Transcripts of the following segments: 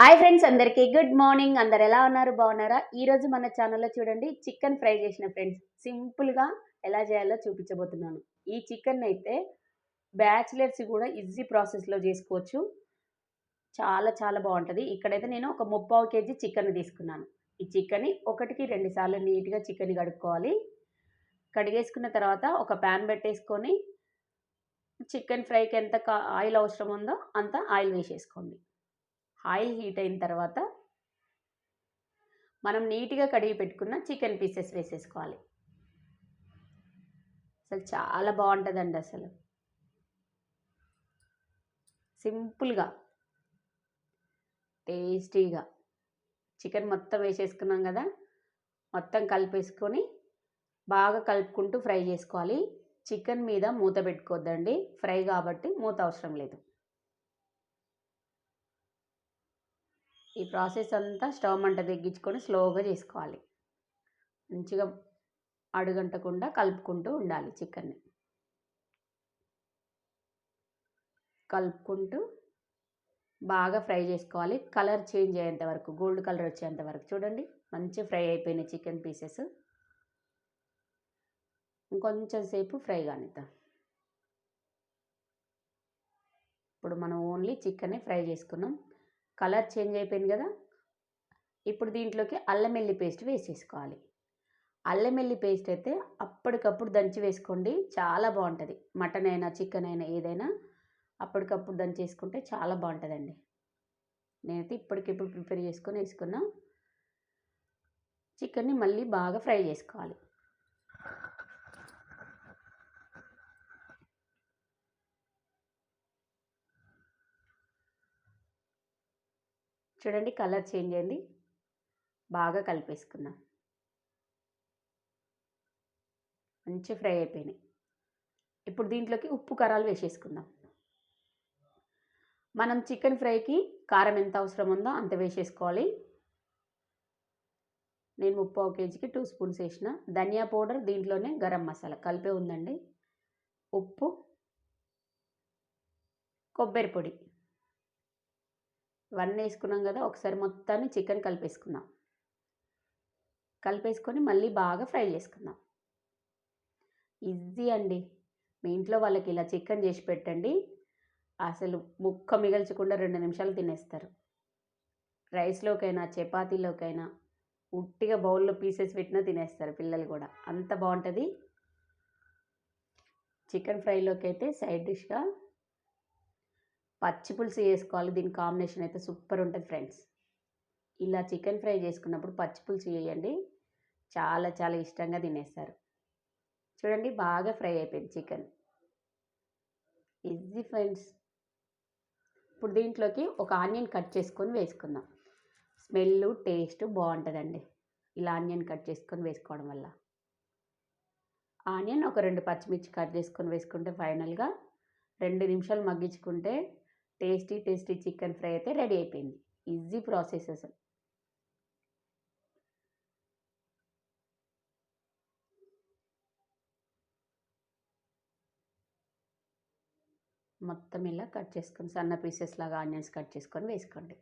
Hi friends అందరికీ. Good morning. అందరు ఎలా ఉన్నారు? బాగున్నారా? ఈరోజు మన ఛానల్లో చూడండి చికెన్ ఫ్రై చేసిన ఫ్రెండ్స్. సింపుల్గా ఎలా చేయాలో చూపించబోతున్నాను. ఈ చికెన్ అయితే బ్యాచిలర్స్ కూడా ఈజీ ప్రాసెస్లో చేసుకోవచ్చు. చాలా చాలా బాగుంటుంది. ఇక్కడైతే నేను ఒక ముప్పావు కేజీ చికెన్ తీసుకున్నాను. ఈ చికెన్ని ఒకటికి రెండు సార్లు నీట్గా చికెన్ కడుక్కోవాలి. కడిగేసుకున్న తర్వాత ఒక ప్యాన్ పెట్టేసుకొని చికెన్ ఫ్రైకి ఎంత కా- ఆయిల్ అవసరం ఉందో అంత ఆయిల్ వేసేసుకోండి. ఆయిల్ హీట్ అయిన తర్వాత మనం నీట్గా కడిగి పెట్టుకున్న చికెన్ పీసెస్ వేసేసుకోవాలి. అసలు చాలా బాగుంటుందండి అసలు. సింపుల్గా టేస్టీగా చికెన్ మొత్తం వేసేసుకున్నాం కదా మొత్తం కలిపేసుకొని బాగా కలుపుకుంటూ ఫ్రై చేసుకోవాలి. చికెన్ మీద మూత పెట్టుకోవద్దండి ఫ్రై కాబట్టి మూత అవసరం లేదు. ఈ ప్రాసెస్ అంతా స్టవ్ మంట తగ్గించుకొని స్లోగా చేసుకోవాలి. మంచిగా అడుగంటకుండా కలుపుకుంటూ ఉండాలి చికెన్ని. కలుపుకుంటూ బాగా ఫ్రై చేసుకోవాలి. కలర్ చేంజ్ అయ్యేంత వరకు గోల్డ్ కలర్ వచ్చేంత వరకు చూడండి. మంచి ఫ్రై అయిపోయినాయి చికెన్ పీసెస్. ఇంకొంచెం సేపు ఫ్రై కానిద్దాం. ఇప్పుడు మనం ఓన్లీ చికెన్ని ఫ్రై చేసుకున్నాం. కలర్ చేంజ్ అయిపోయింది కదా. ఇప్పుడు దీంట్లోకి అల్లం వెల్లి పేస్ట్ వేసేసుకోవాలి. అల్లం వెల్లి పేస్ట్ అయితే అప్పటికప్పుడు దంచి వేసుకోండి చాలా బాగుంటుంది. మటన్ అయినా చికెన్ అయినా ఏదైనా అప్పటికప్పుడు దంచి వేసుకుంటే చాలా బాగుంటుందండి. నేనైతే ఇప్పటికిప్పుడు ప్రిపేర్ చేసుకొని వేసుకున్నా. చికెన్ని మళ్ళీ బాగా ఫ్రై చేసుకోవాలి. చూడండి కలర్ చేంజ్ అయింది. బాగా కలిపేసుకుందాం. మంచి ఫ్రై అయిపోయినాయి. ఇప్పుడు దీంట్లోకి ఉప్పు కారాలు వేసేసుకుందాం. మనం చికెన్ ఫ్రైకి కారం ఎంత అవసరం ఉందో అంత వేసేసుకోవాలి. నేను ముప్పై కేజీకి టూ స్పూన్స్ వేసిన ధనియా పౌడర్ దీంట్లోనే గరం మసాలా కలిపే ఉందండి. ఉప్పు కొబ్బరి పొడి. ఇవన్నీ వేసుకున్నాం కదా ఒకసారి మొత్తాన్ని చికెన్ కలిపేసుకుందాం. కలిపేసుకొని మళ్ళీ బాగా ఫ్రై చేసుకుందాం. ఈజీ అండి. మీ ఇంట్లో వాళ్ళకి ఇలా చికెన్ చేసి పెట్టండి. అసలు ముక్క మిగల్చకుండా రెండు నిమిషాలు తినేస్తారు. రైస్లోకైనా చపాతీలోకైనా ఉట్టిగా బౌల్లో పీసెస్ పెట్టినా తినేస్తారు పిల్లలు కూడా. అంత బాగుంటుంది. చికెన్ ఫ్రైలోకి అయితే సైడ్ డిష్గా పచ్చి పులుసు వేసుకోవాలి దీని కాంబినేషన్ అయితే సూపర్ ఉంటుంది ఫ్రెండ్స్. ఇలా చికెన్ ఫ్రై చేసుకున్నప్పుడు పచ్చి పులుసు వేయండి చాలా చాలా ఇష్టంగా తినేస్తారు. చూడండి బాగా ఫ్రై అయిపోయింది చికెన్. Easy friends. ఇప్పుడు దీంట్లోకి ఒక ఆనియన్ కట్ చేసుకొని వేసుకుందాం. స్మెల్ టేస్ట్ బాగుంటుందండి. ఇలా ఆనియన్ కట్ చేసుకొని వేసుకోవడం వల్ల. ఆనియన్ ఒక రెండు పచ్చిమిర్చి కట్ చేసుకొని వేసుకుంటే ఫైనల్గా రెండు నిమిషాలు మగ్గించుకుంటే టేస్టీ టేస్టీ చికెన్ ఫ్రై అయితే రెడీ అయిపోయింది. ఈజీ ప్రాసెస్ అసలు. మొత్తం ఇలా కట్ చేసుకొని సన్న పీసెస్ లాగా ఆనియన్స్ కట్ చేసుకొని వేసుకోండి.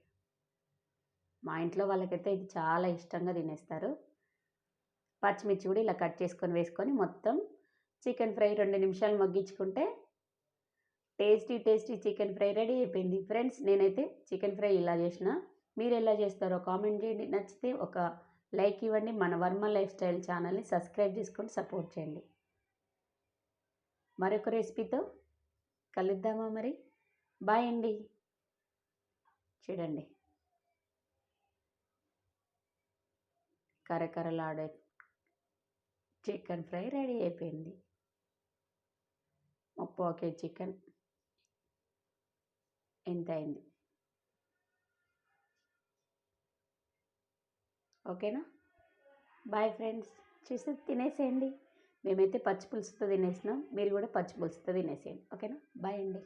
మా ఇంట్లో వాళ్ళకైతే ఇది చాలా ఇష్టంగా తినేస్తారు. పచ్చిమిర్చి కూడా ఇలా కట్ చేసుకొని వేసుకొని మొత్తం చికెన్ ఫ్రై రెండు నిమిషాలు మగ్గించుకుంటే tasty tasty chicken fry ready అయిపోయింది. ఫ్రెండ్స్ నేనైతే చికెన్ ఫ్రై ఇలా చేసిన. మీరు ఎలా చేస్తారో కామెంట్ చేయండి. నచ్చితే ఒక లైక్ ఇవ్వండి. మన వర్మ లైఫ్ స్టైల్ ఛానల్ని సబ్స్క్రైబ్ చేసుకొని సపోర్ట్ చేయండి. మరొక రెసిపీతో కలుద్దామా మరి? బాయ్ అండి. చూడండి. కరకరలాడే చికెన్ ఫ్రై రెడీ అయిపోయింది. ముప్పై ఓకే చికెన్. ఎంత అయింది ఓకేనా బాయ్ ఫ్రెండ్స్ చూసి తినేసేయండి. మేమైతే పచ్చి పులుసుతో తినేసినాం. మీరు కూడా పచ్చి పులుసుతో తినేసేయండి. ఓకేనా బాయ్ అండి.